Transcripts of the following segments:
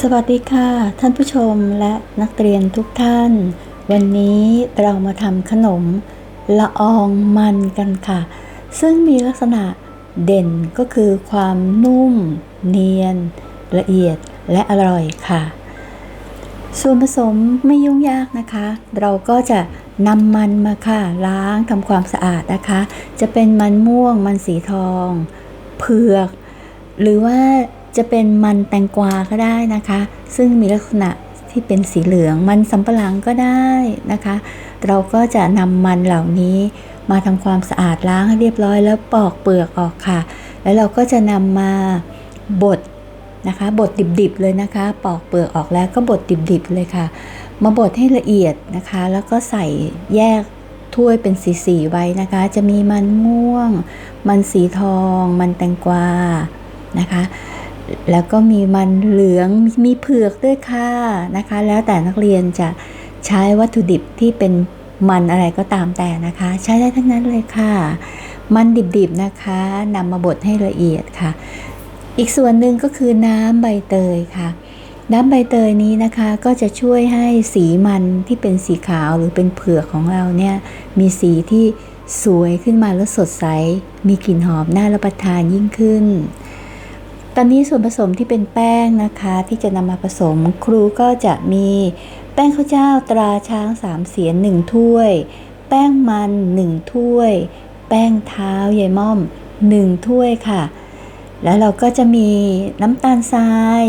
สวัสดีค่ะ ท่านผู้ชมและนักเรียนทุกท่าน วันนี้เรามาทำขนมละอองมันกันค่ะ ซึ่งมีลักษณะเด่นก็คือความนุ่ม เนียน ละเอียดและอร่อยค่ะ ส่วนผสมไม่ยุ่งยากนะคะ เราก็จะนำมันมาค่ะ ล้างทำความสะอาดนะคะ จะเป็นมันม่วงมันสีทอง เผือก หรือว่า จะเป็นมันแตงกวาก็ได้นะคะ ซึ่งมีลักษณะที่เป็นสีเหลืองมันสำปะหลังก็ได้นะคะ เราก็จะนำมันเหล่านี้มาทำความสะอาดล้างให้เรียบร้อยแล้วปอกเปลือกออกค่ะ แล้วเราก็จะนำมาบดนะคะบดดิบๆเลยนะคะ ปอกเปลือกออกแล้วก็บดดิบๆเลยค่ะ มาบดให้ละเอียดนะคะ แล้วก็ใส่แยกถ้วยเป็นสีๆไว้นะคะ จะมีมันม่วง มันสีทอง มันแตงกวานะคะ แล้วก็มีมันเหลืองมีเผือกด้วยค่ะนะคะ แล้วแต่นักเรียนจะใช้วัตถุดิบที่เป็นมันอะไรก็ตามแต่นะคะ ใช้ได้ทั้งนั้นเลยค่ะ มันดิบๆนะคะนำมาบดให้ละเอียดค่ะ อีกส่วนหนึ่งก็คือน้ำใบเตยค่ะ น้ำใบเตยนี้นะคะก็จะช่วยให้สีมันที่เป็นสีขาวหรือเป็นเผือกของเราเนี่ยมีสีที่สวยขึ้นมาแล้วสดใส มีกลิ่นหอมน่ารับประทานยิ่งขึ้น ตอนนี้ส่วนผสมที่เป็นแป้งนะคะ ที่จะนำมาผสมครูก็จะมีแป้งข้าวเจ้าตราช้างสามเสียนหนึ่งถ้วย แป้งมันหนึ่งถ้วย แป้งเท้ายายม่อมหนึ่งถ้วยค่ะ แล้วเราก็จะมีน้ำตาลทราย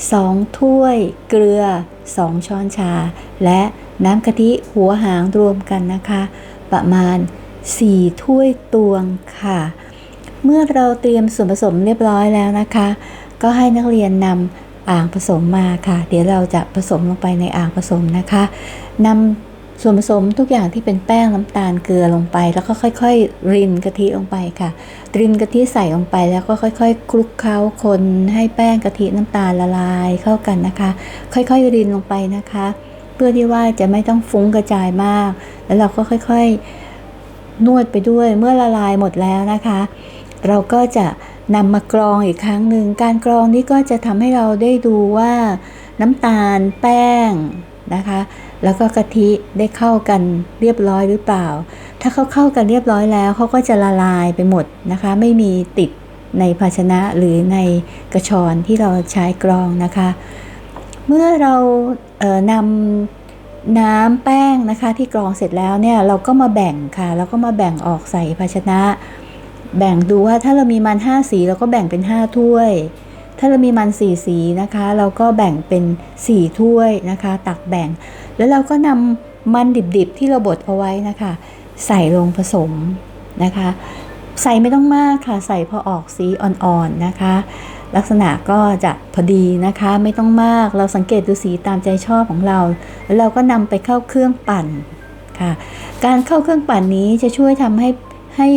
2ถ้วย เกลือ2ช้อนชา และน้ำกะทิหัวหางรวมกันนะคะ ประมาณ4ถ้วยตวงค่ะ เมื่อเราเตรียมส่วนผสมเรียบร้อยแล้วนะคะ ก็ให้นักเรียนนำอ่างผสมมาค่ะ เดี๋ยวเราจะผสมลงไปในอ่างผสมนะคะนำส่วนผสมทุกอย่างที่เป็นแป้งน้ำตาลเกลือลงไป แล้วก็ค่อย ๆ รินกะทิลงไปค่ะ รินกะทิใส่ลงไปแล้วก็ค่อย ๆ คลุกเคล้าคนให้แป้งกะทิน้ำตาลละลายเข้ากันนะคะ ค่อยๆรินลงไปนะคะ เพื่อที่ว่าจะไม่ต้องฟุ้งกระจายมาก แล้วเราก็ค่อย ๆนวดไปด้วยเมื่อละลายหมดแล้วนะคะ เราก็จะนำมากรองอีกครั้งหนึ่ง การกรองนี้ก็จะทำให้เราได้ดูว่าน้ำตาลแป้งนะคะ แล้วก็กะทิได้เข้ากันเรียบร้อยหรือเปล่า ถ้าเขาเข้ากันเรียบร้อยแล้วเขาก็จะละลายไปหมดนะคะ ไม่มีติดในภาชนะหรือในกระชอนที่เราใช้กรองนะคะ เมื่อเราเอ่อนำน้ำแป้งนะคะที่กรองเสร็จแล้วเนี่ยเราก็มาแบ่งค่ะ แล้วก็มาแบ่งออกใส่ภาชนะ แบ่งดูว่าถ้าเรามีมัน 5 สีเราก็แบ่งเป็น 5 ถ้วย ถ้าเรามีมัน 4 สีนะคะ เราก็แบ่งเป็น 4 ถ้วยนะคะ ตักแบ่ง แล้วเราก็นำมันดิบๆ ที่เราบดเอาไว้นะคะ ใส่ลงผสมนะคะ ใส่ไม่ต้องมากค่ะ ใส่พอออกสีอ่อนๆนะคะ ลักษณะก็จะพอดีนะคะ ไม่ต้องมากเราสังเกตดูสีตามใจชอบของเรา แล้วเราก็นำไปเข้าเครื่องปั่นค่ะ การเข้าเครื่องปั่นนี้จะช่วยทำให้ ให้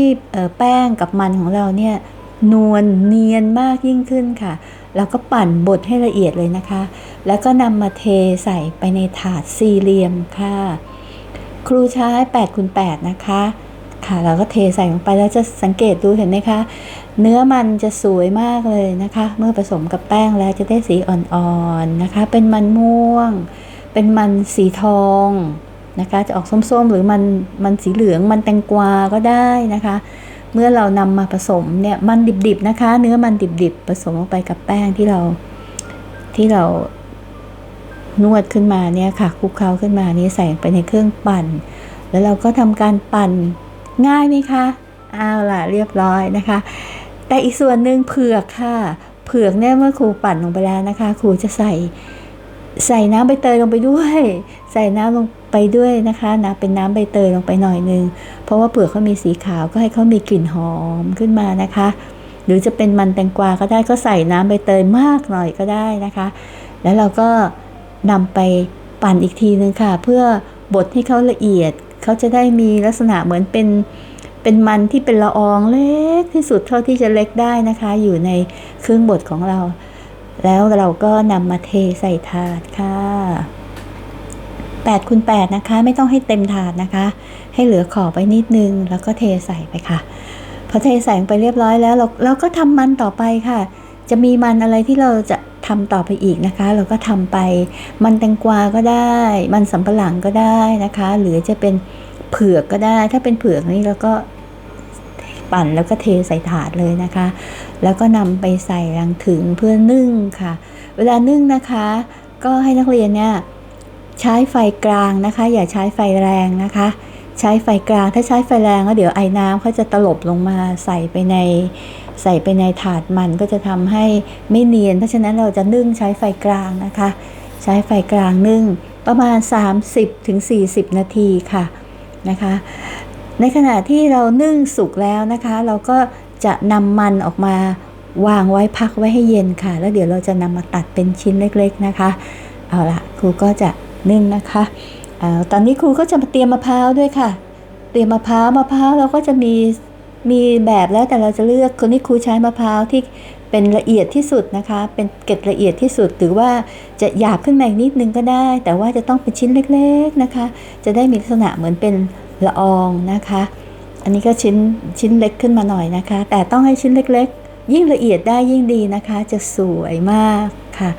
แป้งกับมันของเราเนี่ยนวลเนียนมากยิ่งขึ้นค่ะ แล้วก็ปั่นบดให้ละเอียดเลยนะคะ แล้วก็นำมาเทใส่ไปในถาดสี่เหลี่ยมค่ะ ครูใช้8คูณ8นะคะ ค่ะเราก็เทใส่ลงไปแล้วจะสังเกตดูเห็นไหมคะ เนื้อมันจะสวยมากเลยนะคะ เมื่อผสมกับแป้งแล้วจะได้สีอ่อนๆนะคะ เป็นมันม่วง เป็นมันสีทอง นะคะจะออกส้มๆ หรือมันมันสีเหลืองมันแตงกวาก็ได้นะคะ เมื่อเรานำมาผสมเนี่ยมันดิบๆนะคะ เนื้อมันดิบๆผสมลงไปกับแป้งที่เราที่เรานวดขึ้นมาเนี่ยค่ะคลุกเคล้าขึ้นมานี่ใส่ไปในเครื่องปั่น แล้วเราก็ทำการปั่นง่ายไหมคะเอาล่ะเรียบร้อยนะคะ แต่อีกส่วนหนึ่งเผือกค่ะ เผือกเนี่ยเมื่อครูปั่นลงไปแล้วนะคะ ครูจะใส่ใส่น้ำใบเตยลงไปด้วย ใส่น้ำลง ไปด้วยนะคะนะเป็นน้ำใบเตยลงไปหน่อยนึง เพราะว่าเปลือกเขามีสีขาวก็ให้เขามีกลิ่นหอมขึ้นมานะคะ หรือจะเป็นมันแตงกวาก็ได้ก็ใส่น้ำใบเตยมากหน่อยก็ได้นะคะ แล้วเราก็นำไปปั่นอีกทีนึงค่ะ เพื่อบดให้เขาละเอียดเขาจะได้มีลักษณะเหมือนเป็นเป็นมันที่เป็นละอองเล็กที่สุดเท่าที่จะเล็กได้นะคะ อยู่ในเครื่องบดของเรา แล้วเราก็นำมาเทใส่ถาดค่ะ 8คูณ8นะคะ ไม่ต้องให้เต็มถาดนะคะ ให้เหลือขอบไปนิดนึง แล้วก็เทใส่ไปค่ะ พอเทใส่ไปเรียบร้อยแล้ว เราเราก็ทำมันต่อไปค่ะ จะมีมันอะไรที่เราจะทำต่อไปอีกนะคะ เราก็ทำไป มันแตงกวาก็ได้ มันสำปะหลังก็ได้นะคะ หรือจะเป็นเผือกก็ได้ ถ้าเป็นเผือกนี่เราก็ปั่นแล้วก็เทใส่ถาดเลยนะคะ แล้วก็นำไปใส่รังถึงเพื่อนึ่งค่ะ เวลานึ่งนะคะ ก็ให้นักเรียนเนี่ย ใช้ไฟกลางนะคะ อย่าใช้ไฟแรงนะคะ ใช้ไฟกลางถ้าใช้ไฟแรงก็เดี๋ยวไอ้น้ำเขาจะตลบลงมาใส่ไปในใส่ไปในถาดมันก็จะทำให้ไม่เนียน เพราะฉะนั้นเราจะนึ่งใช้ไฟกลางนะคะ ใช้ไฟกลางนึ่งประมาณ 30-40ถึง40 นาทีค่ะนะคะ ในขณะที่เรานึ่งสุกแล้วนะคะ เราก็จะนำมันออกมาวางไว้พักไว้ให้เย็นค่ะ แล้วเดี๋ยวเราจะนำมาตัดเป็นชิ้นเล็กๆนะคะ เอาละครูก็จะ นึ่งนะคะอาตอนนี้ครูก็จะมาเตรียมมะพร้าวด้วยค่ะ เตรียมมะพร้าวมะพร้าวเราก็จะมีมีแบบแล้วแต่เราจะเลือกคนที่ครูใช้มะพร้าวที่เป็นละเอียดที่สุดนะคะ เป็นเกล็ดละเอียดที่สุดหรือว่าจะหยาบขึ้นมาอีกนิดนึงก็ได้ แต่ว่าจะต้องเป็นชิ้นเล็กๆนะคะ จะได้มีลักษณะเหมือนเป็นละอองนะคะ อันนี้ก็ชิ้นชิ้นเล็กขึ้นมาหน่อยนะคะ แต่ต้องให้ชิ้นเล็กๆ ยิ่งละเอียดได้ยิ่งดีนะคะ จะสวยมากค่ะ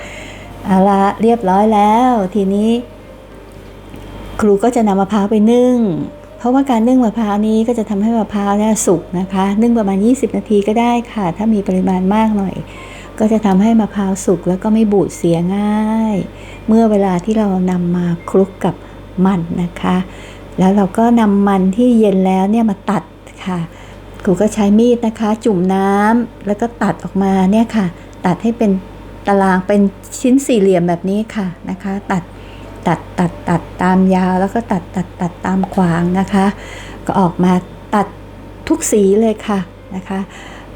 เอาละเรียบร้อยแล้วทีนี้ ครูก็จะนำมะพร้าวไปนึ่ง เพราะว่าการนึ่งมะพร้าวนี้ก็จะทำให้มะพร้าวเนี่ยสุกนะคะ นึ่งประมาณ 20 นาทีก็ได้ค่ะ ถ้ามีปริมาณมากหน่อย ก็จะทำให้มะพร้าวสุกแล้วก็ไม่บูดเสียง่าย เมื่อเวลาที่เรานำมาคลุกกับมันนะคะ แล้วเราก็นำมันที่เย็นแล้วเนี่ยมาตัดค่ะ ครูก็ใช้มีดนะคะ จุ่มน้ำแล้วก็ตัดออกมาเนี่ยค่ะ ตัดให้เป็นตารางเป็นชิ้นสี่เหลี่ยมแบบนี้ค่ะนะคะ ตัด ตัดตัดตัดตามยาว แล้วก็ตัดตัดตัดตามขวางนะคะ ก็ออกมาตัดทุกสีเลยค่ะนะคะ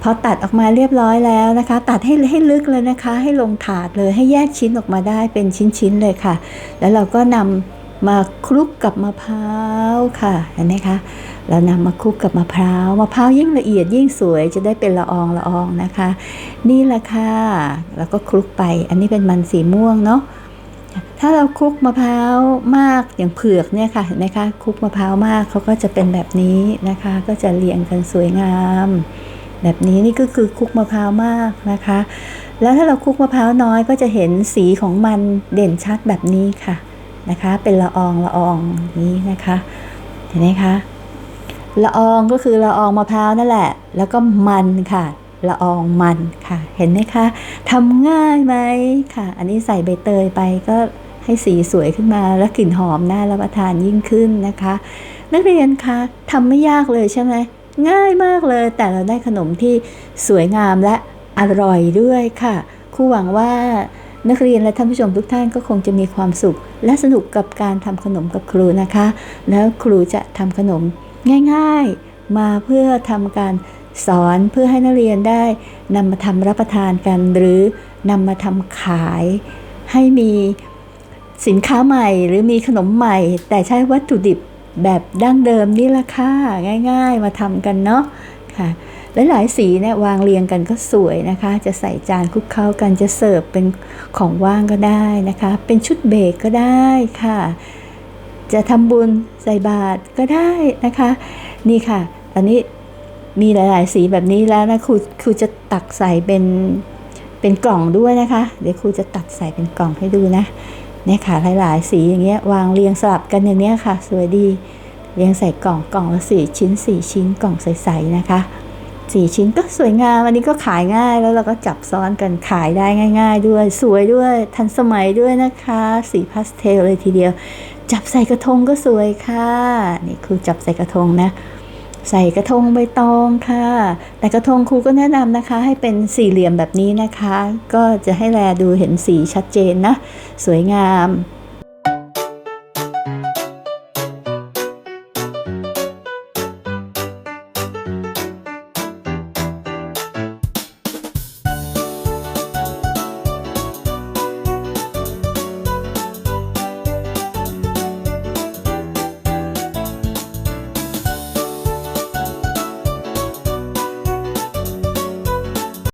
พอตัดออกมาเรียบร้อยแล้วนะคะ ตัดให้ให้ลึกเลยนะคะ ให้ลงถาดเลยให้แยกชิ้นออกมาได้เป็นชิ้นๆเลยค่ะ แล้วเราก็นำมาคลุกกับมะพร้าวค่ะเห็นไหมคะเรานำมาคลุกกับมะพร้าวมะพร้าวยิ่งละเอียดยิ่งสวยจะได้เป็นละอองละอองนะคะ นี่แหละค่ะแล้วก็คลุกไป อันนี้เป็นมันสีม่วงเนาะ ถ้าเราคลุกมะพร้าวมากอย่างเผือกเนี่ยค่ะเห็นไหมคะคลุกมะพร้าวมากเขาก็จะเป็นแบบนี้นะคะ ก็จะเรียงกันสวยงาม แบบนี้นี่ก็คือคลุกมะพร้าวมากนะคะ แล้วถ้าเราคลุกมะพร้าวน้อยก็จะเห็นสีของมันเด่นชัดแบบนี้ค่ะนะคะ เป็นละอองละอองนี้นะคะเห็นไหมคะละอองก็คือละอองมะพร้าวนั่นแหละ แล้วก็มันค่ะ ละอองมันค่ะ เห็นไหมคะทำง่ายไหมค่ะ อันนี้ใส่ใบเตยไปก็ให้สีสวยขึ้นมาและกลิ่นหอมน่ารับประทานยิ่งขึ้นนะคะ นักเรียนคะทำไม่ยากเลยใช่ไหมง่ายมากเลย แต่เราได้ขนมที่สวยงามและอร่อยด้วยค่ะครูหวังว่านักเรียนและท่านผู้ชมทุกท่านก็คงจะมีความสุข และสนุกกับการทำขนมกับครูนะคะ แล้วครูจะทำขนมง่าย ๆ มาเพื่อทำการ สอนเพื่อให้นักเรียนได้นำมาทำรับประทานกันหรือนำมาทำขาย ให้มีสินค้าใหม่หรือมีขนมใหม่ แต่ใช้วัตถุดิบแบบดั้งเดิมนี่ละค่ะง่าย ๆ มาทำกันเนาะค่ะหลายๆสีเนี่ยวางเรียงกันก็สวยนะคะ จะใส่จานคลุกเข้ากันจะเสิร์ฟเป็นของว่างก็ได้นะคะ เป็นชุดเบรกก็ได้ค่ะ จะทำบุญใส่บาตรก็ได้นะคะ นี่ค่ะ ตอนนี้ มีหลาย ๆ สีแบบนี้แล้วนะครูครูจะตักใส่เป็นเป็นกล่องด้วยนะคะ เดี๋ยวครูจะตัดใส่เป็นกล่องให้ดูนะเนี่ยค่ะหลาย ๆ สีอย่างเงี้ยวางเรียงสลับกันอย่างเนี้ยค่ะ สวยดีเรียงใส่กล่องกล่องละสี่ชิ้นสี่ชิ้นกล่องใส ๆ นะคะสี่ชิ้นก็สวยงามอันนี้ก็ขายง่ายแล้วเราก็จับซ้อนกันขายได้ง่าย ๆ ด้วย สวยด้วยทันสมัยด้วยนะคะ สีพาสเทลเลยทีเดียว จับใส่กระทงก็สวยค่ะนี่ครูจับใส่กระทงนะ ใส่กระทงใบตองค่ะ แต่กระทงครูก็แนะนำนะคะ ให้เป็นสี่เหลี่ยมแบบนี้นะคะ ก็จะให้แลดูเห็นสีชัดเจนนะ สวยงาม